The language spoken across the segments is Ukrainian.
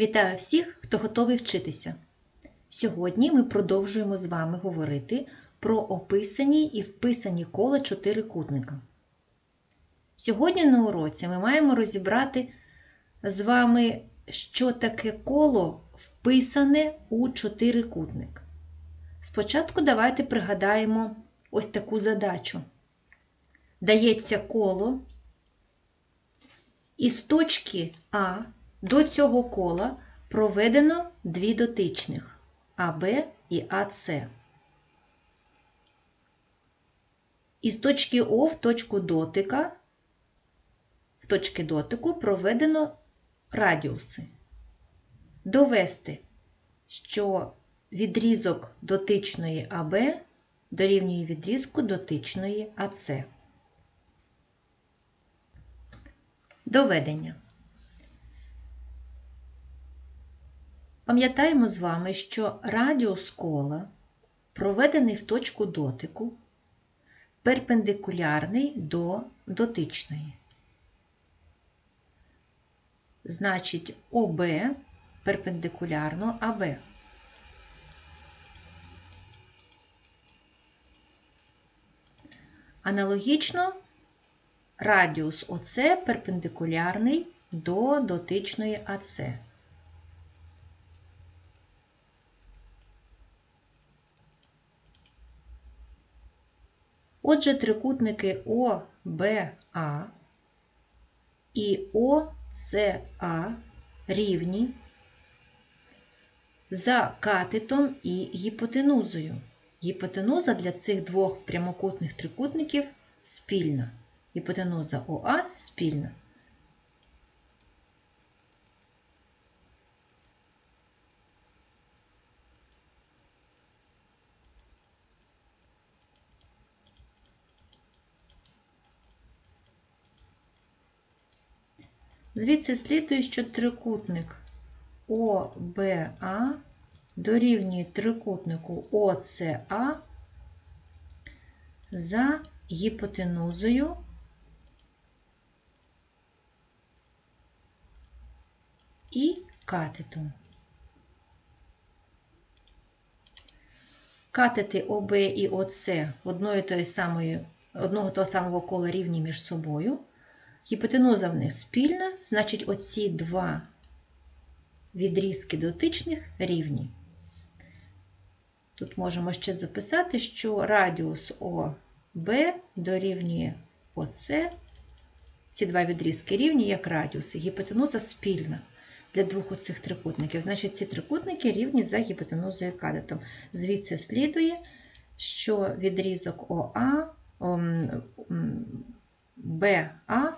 Вітаю всіх, хто готовий вчитися. Сьогодні ми продовжуємо з вами говорити про описані і вписані кола чотирикутника. Сьогодні на уроці ми маємо розібрати з вами, що таке коло вписане у чотирикутник. Спочатку давайте пригадаємо ось таку задачу. Дається коло, і з точки А до цього кола проведено дві дотичних АБ і АС. Із точки О в точку дотика, в точки дотику проведено радіуси. Довести, що відрізок дотичної АБ дорівнює відрізку дотичної АС. Доведення. Пам'ятаємо з вами, що радіус кола, проведений в точку дотику, перпендикулярний до дотичної. Значить, ОБ перпендикулярно АБ. Аналогічно радіус ОС перпендикулярний до дотичної АС. Отже, трикутники ОБА і ОСА рівні за катетом і гіпотенузою. Гіпотенуза для цих двох прямокутних трикутників спільна. Гіпотенуза ОА спільна. Звідси слідує, що трикутник ОБА дорівнює трикутнику ОЦА за гіпотенузою і катетом. Катети ОБ і ОЦ одного того самого кола рівні між собою. Гіпотенуза в них спільна, значить, оці два відрізки дотичних рівні. Тут можемо ще записати, що радіус ОБ дорівнює ОС. Ці два відрізки рівні як радіуси. Гіпотенуза спільна для двох оцих трикутників. Значить, ці трикутники рівні за гіпотенузою катетом. Звідси слідує, що відрізок ОА, БА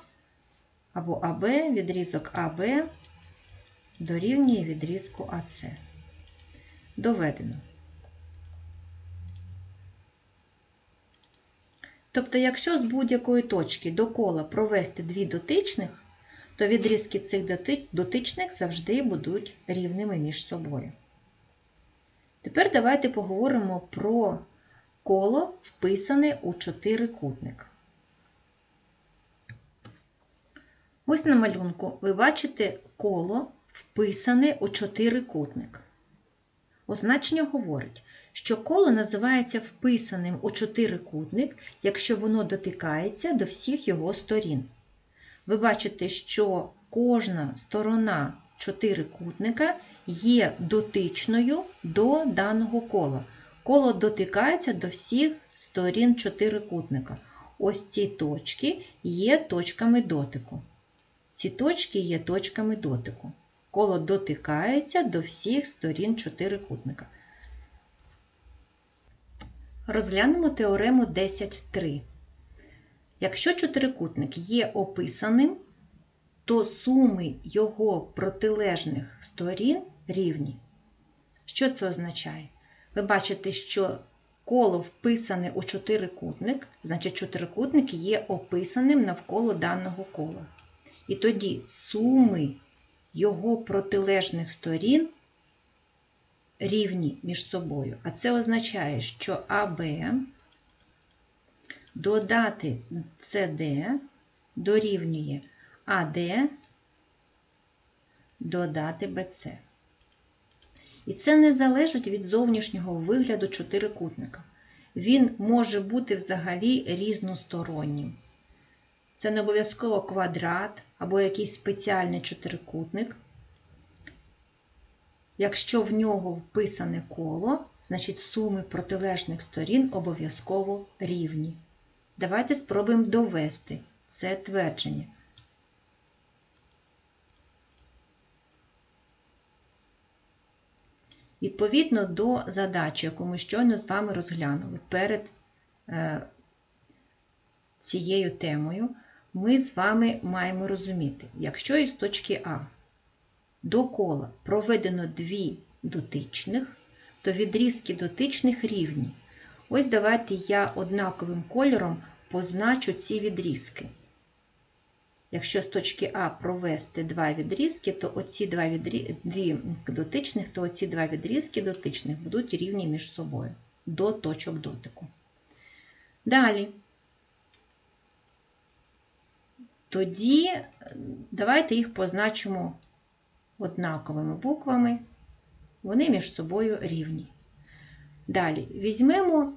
або АБ, відрізок АБ дорівнює відрізку АС. Доведено. Тобто, якщо з будь-якої точки до кола провести дві дотичних, то відрізки цих дотичних завжди будуть рівними між собою. Тепер давайте поговоримо про коло, вписане у чотирикутник. Ось на малюнку ви бачите коло, вписане у чотирикутник. Означення говорить, що коло називається вписаним у чотирикутник, якщо воно дотикається до всіх його сторін. Ви бачите, що кожна сторона чотирикутника є дотичною до даного кола. Коло дотикається до всіх сторін чотирикутника. Ось ці точки є точками дотику. Ці точки є точками дотику. Коло дотикається до всіх сторін чотирикутника. Розглянемо теорему 10.3. Якщо чотирикутник є описаним, то суми його протилежних сторін рівні. Що це означає? Ви бачите, що коло вписане у чотирикутник, значить чотирикутник є описаним навколо даного кола. І тоді суми його протилежних сторін рівні між собою. А це означає, що АБ додати СД дорівнює АД додати БЦ. І це не залежить від зовнішнього вигляду чотирикутника. Він може бути взагалі різностороннім. Це не обов'язково квадрат або якийсь спеціальний чотирикутник. Якщо в нього вписане коло, значить суми протилежних сторін обов'язково рівні. Давайте спробуємо довести це твердження. Відповідно до задачі, яку ми щойно з вами розглянули перед е, цією темою, ми з вами маємо розуміти, якщо із точки А до кола проведено дві дотичних, то відрізки дотичних рівні. Ось давайте я однаковим кольором позначу ці відрізки. Якщо з точки А провести два відрізки, то оці два відрі... дві дотичних, то оці два відрізки дотичних будуть рівні між собою до точок дотику. Далі. Тоді давайте їх позначимо однаковими буквами, вони між собою рівні. Далі візьмемо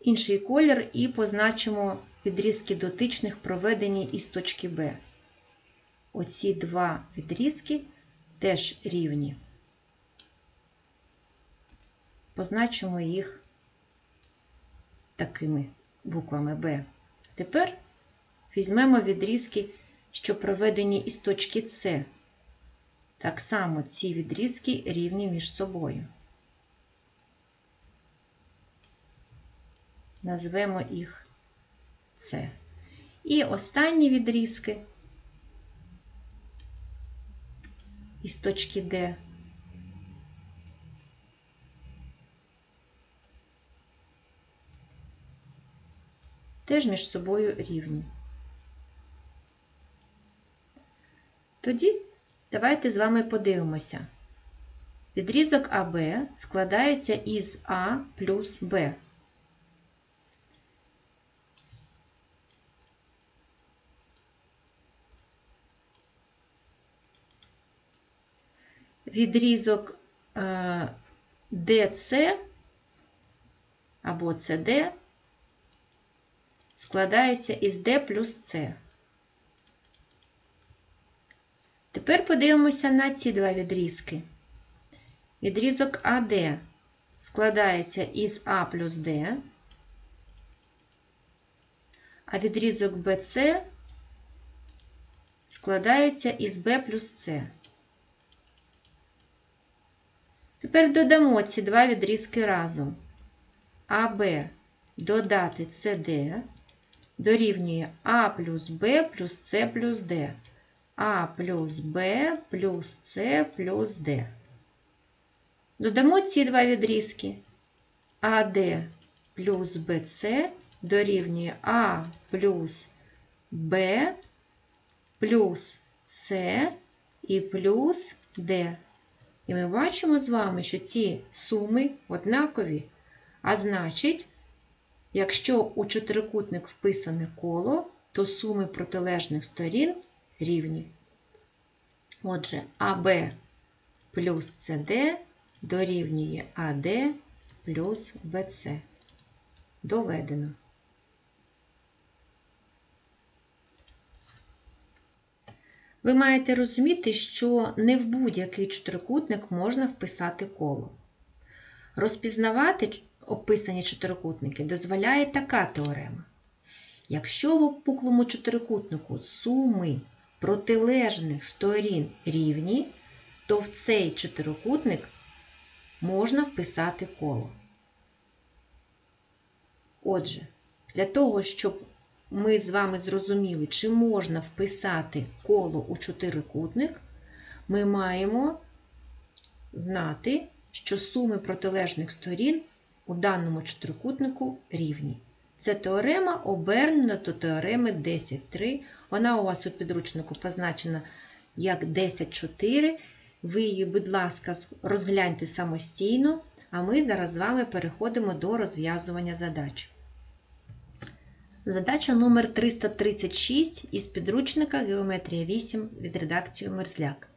інший колір і позначимо відрізки дотичних, проведені із точки Б. Оці два відрізки теж рівні. Позначимо їх такими буквами Б. Тепер візьмемо відрізки, що проведені із точки С. Так само ці відрізки рівні між собою. Назвемо їх С. І останні відрізки із точки Д. Теж між собою рівні. Тоді давайте з вами подивимося. Відрізок АБ складається із А плюс Б. відрізок е, або CD складається із D плюс C. Тепер подивимося на ці два відрізки. Відрізок AD складається із А плюс D, а відрізок BC складається із B плюс C. Тепер додамо ці два відрізки разом. АБ додати СД дорівнює А плюс Б плюс С плюс Д. А плюс Б плюс С плюс Д. Додамо ці два відрізки. АД плюс БЦ дорівнює А плюс Б плюс С і плюс Д. І ми бачимо з вами, що ці суми однакові. А значить, якщо у чотирикутник вписане коло, то суми протилежних сторін рівні. Отже, АБ плюс СД дорівнює АД плюс БЦ. Доведено. Ви маєте розуміти, що не в будь-який чотирикутник можна вписати коло. Розпізнавати описані чотирикутники дозволяє така теорема. Якщо в опуклому чотирикутнику суми протилежних сторін рівні, то в цей чотирикутник можна вписати коло. Отже, для того, щоб ми з вами зрозуміли, чи можна вписати коло у чотирикутник, ми маємо знати, що суми протилежних сторін у даному чотирикутнику рівні. Це теорема обернена до теореми 10.3. Вона у вас у підручнику позначена як 10.4. Ви її, будь ласка, розгляньте самостійно, а ми зараз з вами переходимо до розв'язування задач. Задача номер 336 із підручника Геометрія 8 від редакції Мерзляк.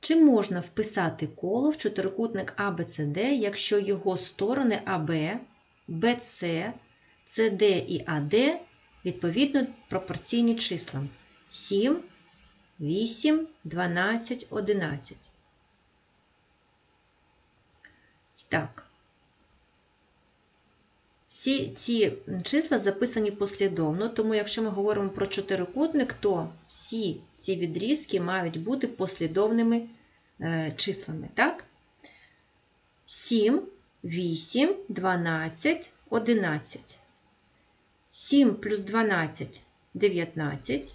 Чи можна вписати коло в чотирикутник ABCD, якщо його сторони АБ, БЦ, СД і АД відповідно пропорційні числам 7, 8, 12, 11? Так. Всі ці числа записані послідовно, тому якщо ми говоримо про чотирикутник, то всі ці відрізки мають бути послідовними е, числами. Так? 7, 8, 12, 11. 7 плюс 12 19.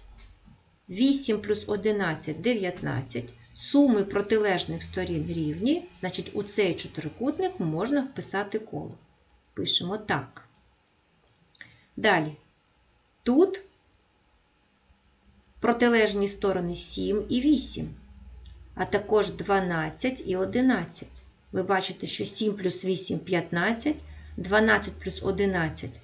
8 плюс 11 19. Суми протилежних сторін рівні, значить, у цей чотирикутник можна вписати коло. Пишемо так. Далі. Тут протилежні сторони 7 і 8, а також 12 і 11. Ви бачите, що 7 плюс 8 15, 12 плюс 11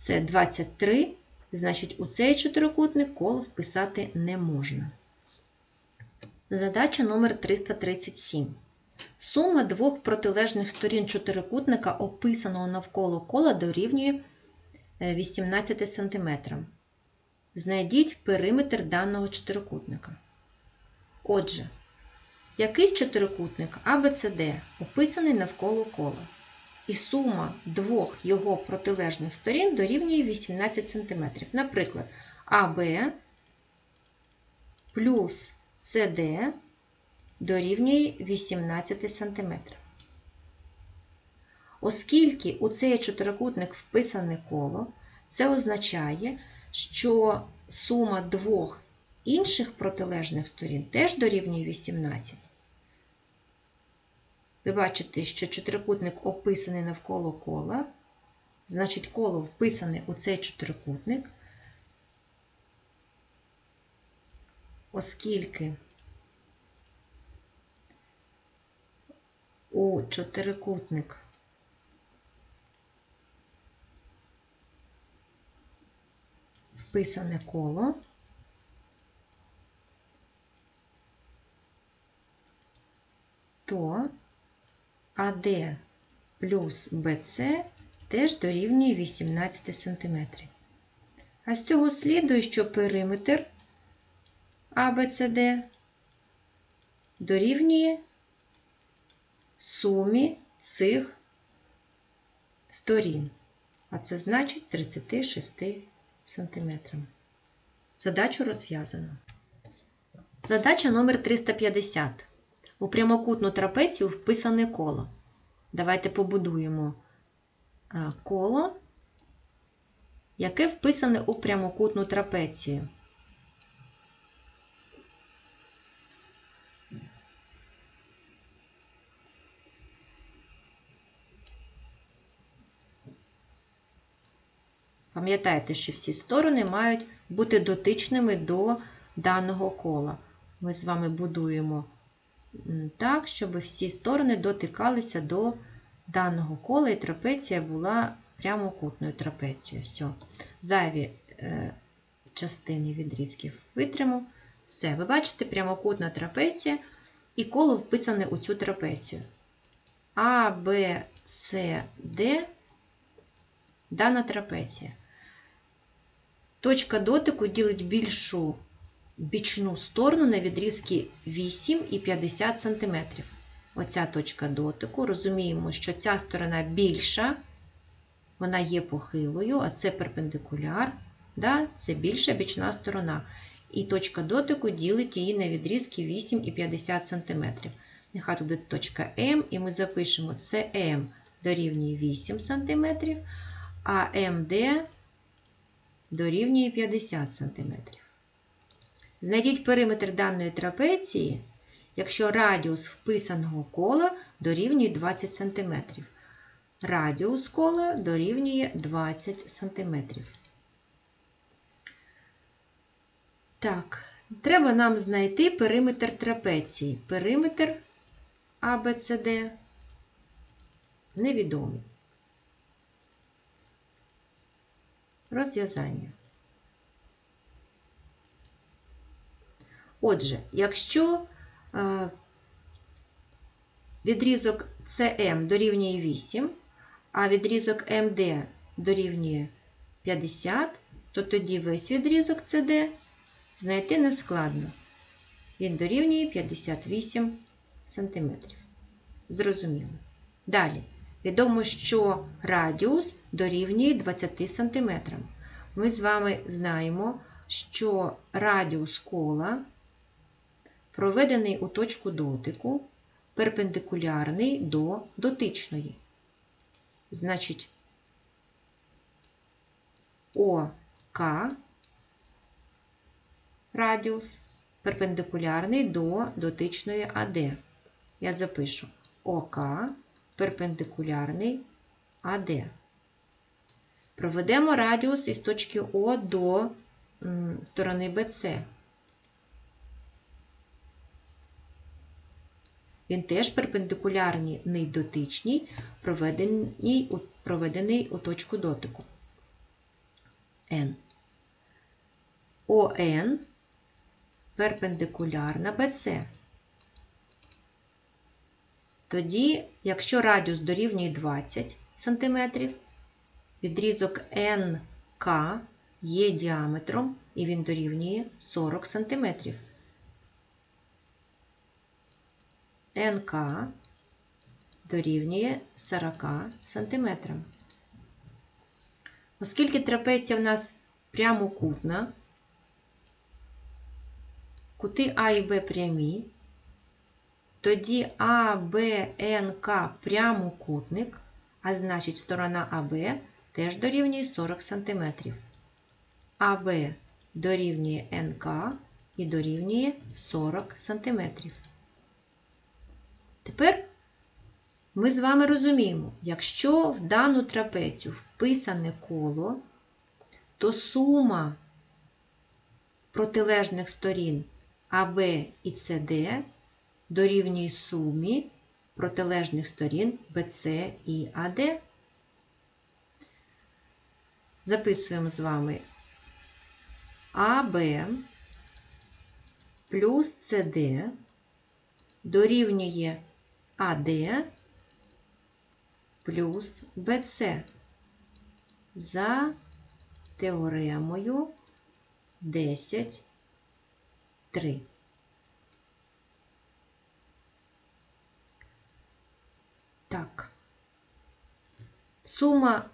це 23. Значить, у цей чотирикутник коло вписати не можна. Задача номер 337. Сума двох протилежних сторін чотирикутника, описаного навколо кола, дорівнює 18 см. Знайдіть периметр даного чотирикутника. Отже, якийсь чотирикутник ABCD описаний навколо кола. І сума двох його протилежних сторін дорівнює 18 см. Наприклад, АБ плюс СД дорівнює 18 см. Оскільки у цей чотирикутник вписане коло, це означає, що сума двох інших протилежних сторін теж дорівнює 18. Ви бачите, що чотирикутник описаний навколо кола, значить, коло вписане у цей чотирикутник, оскільки у чотирикутник вписане коло, то АД плюс БЦ теж дорівнює 18 см. А з цього слідує, що периметр АБЦД дорівнює сумі цих сторін. А це значить 36 см. Задачу розв'язано. Задача номер 350. У прямокутну трапецію вписане коло. Давайте побудуємо е, коло, яке вписане у прямокутну трапецію. Пам'ятайте, що всі сторони мають бути дотичними до даного кола. Ми з вами будуємо так, щоб всі сторони дотикалися до даного кола, і трапеція була прямокутною трапецією. Все. Зайві е, частини відрізків витримо. Все, ви бачите, прямокутна трапеція, і коло вписане у цю трапецію. А, Б, С, Д дана трапеція. Точка дотику ділить більшу бічну сторону на відрізки 8 і 50 см. Оця точка дотику. Розуміємо, що ця сторона більша, вона є похилою, а це перпендикуляр, да? це більша бічна сторона. І точка дотику ділить її на відрізки 8 і 50 см. Нехай тут буде точка М, і ми запишемо СМ дорівнює 8 см, а МД дорівнює 50 см. Знайдіть периметр даної трапеції, якщо радіус вписаного кола дорівнює 20 см. Радіус кола дорівнює 20 см. Так, треба нам знайти периметр трапеції. Периметр ABCD невідомий. Розв'язання. Отже, якщо е, відрізок CM дорівнює 8, а відрізок МД дорівнює 50, то тоді весь відрізок CD знайти нескладно. Він дорівнює 58 см. Зрозуміло. Далі. Відомо, що радіус дорівнює 20 см. Ми з вами знаємо, що радіус кола проведений у точку дотику, перпендикулярний до дотичної. Значить, ОК радіус перпендикулярний до дотичної АД. Я запишу ОК перпендикулярний АД. Проведемо радіус із точки О до сторони БЦ. Він теж перпендикулярний дотичній, проведений проведений у точку дотику. N. ОН перпендикулярна BC. Тоді, якщо радіус дорівнює 20 см, відрізок НК є діаметром і він дорівнює 40 см. НК дорівнює 40 см. Оскільки трапеція в нас прямокутна, кути А і Б прямі, тоді АБНК прямокутник, а значить сторона АБ теж дорівнює 40 см. АБ дорівнює НК і дорівнює 40 см. Тепер ми з вами розуміємо, якщо в дану трапецію вписане коло, то сума протилежних сторін АБ і СД дорівнює сумі протилежних сторін БЦ і АД. Записуємо з вами АБ плюс СД дорівнює АД плюс БЦ за теоремою 10, 3. Так. Сума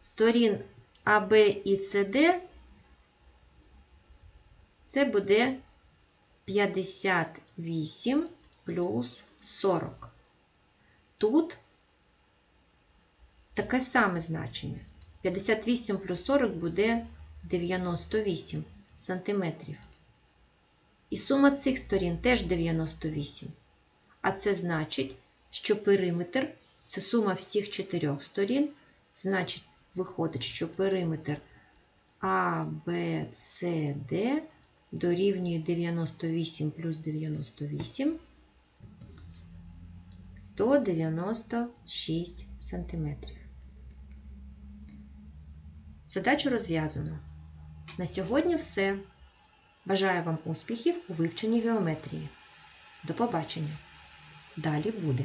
сторін АБ і СД це буде 58 плюс 40. Тут таке саме значення. 58 плюс 40 буде 98 сантиметрів. І сума цих сторін теж 98. А це значить, що периметр це сума всіх чотирьох сторін. Значить, виходить, що периметр А, Б, С, Д дорівнює 98 плюс 98 196 сантиметрів. Задачу розв'язано. На сьогодні все. Бажаю вам успіхів у вивченні геометрії. До побачення! Далі буде.